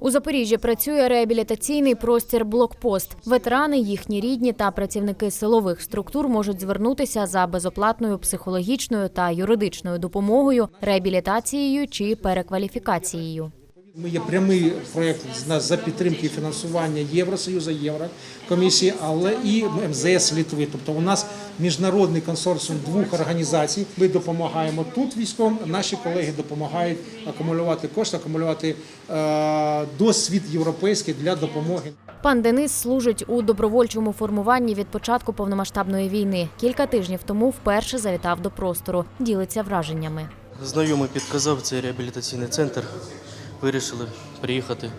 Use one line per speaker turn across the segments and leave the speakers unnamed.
У Запоріжжі працює реабілітаційний простір Блокпост. Ветерани, їхні рідні та працівники силових структур можуть звернутися за безоплатною психологічною та юридичною допомогою, реабілітацією чи перекваліфікацією.
Ми є прямий нас за підтримки і фінансування Євросоюзу, Єврокомісії, але і МЗС Литви. Тобто у нас міжнародний консорціум двох організацій. Ми допомагаємо тут військовим. Наші колеги допомагають акумулювати кошти, акумулювати е, досвід європейський для допомоги.
Пан Денис служить у добровольчому формуванні від початку повномасштабної війни. Кілька тижнів тому вперше завітав до простору. Ділиться враженнями.
Знайомий підказав цей реабілітаційний центр. Вирішили приїхати.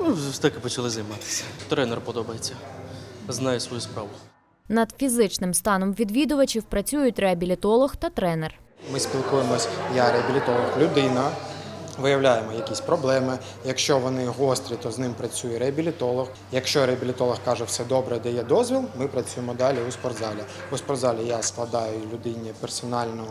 Ну, так і почали займатися. Тренер подобається. Знає свою справу.
Над фізичним станом відвідувачів працюють реабілітолог та тренер.
Ми спілкуємось, я реабілітолог, людина, виявляємо якісь проблеми. Якщо вони гострі, то з ним працює реабілітолог. Якщо реабілітолог каже, все добре, дає дозвіл, ми працюємо далі у спортзалі. У спортзалі я складаю людині персональну,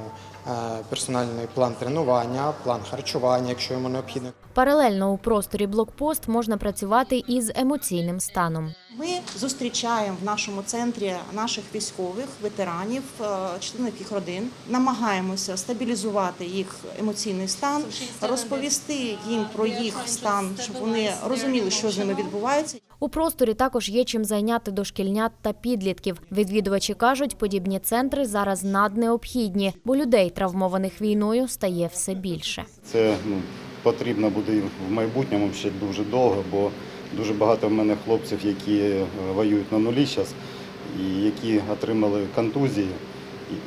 е, персональний план тренування, план харчування, якщо йому необхідно.
Паралельно у просторі блокпост можна працювати із емоційним станом.
Ми зустрічаємо в нашому центрі наших військових, ветеранів, е, членів їх родин, намагаємося стабілізувати їх емоційний стан, розповісти їм про їх стан, щоб вони розуміли, що з ними відбувається.
У просторі також є чим зайняти дошкільнят та підлітків. Відвідувачі кажуть, подібні центри зараз наднеобхідні, бо людей, травмованих війною, стає все більше.
Це ну, потрібно буде в майбутньому ще дуже довго, бо дуже багато в мене хлопців, які е, воюють на нулі зараз, і які отримали контузії,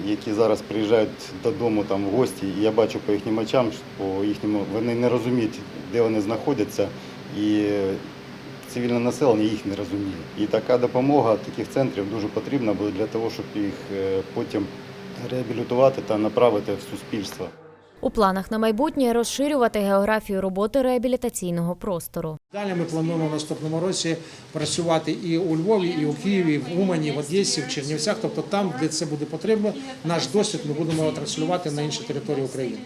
які зараз приїжджають додому там в гості. І я бачу по їхнім очам, по їхньому вони не розуміють, де вони знаходяться, і е, цивільне населення їх не розуміє. І така допомога таких центрів дуже потрібна буде для того, щоб їх е, потім реабілітувати та направити в суспільство.
У планах на майбутнє розширювати географію роботи реабілітаційного простору.
Далі ми плануємо в наступному році працювати і у Львові, і у Києві, і в Умані, в Одесі, в Чернівцях. Тобто там, де це буде потрібно, наш досвід ми будемо транслювати на інші території України.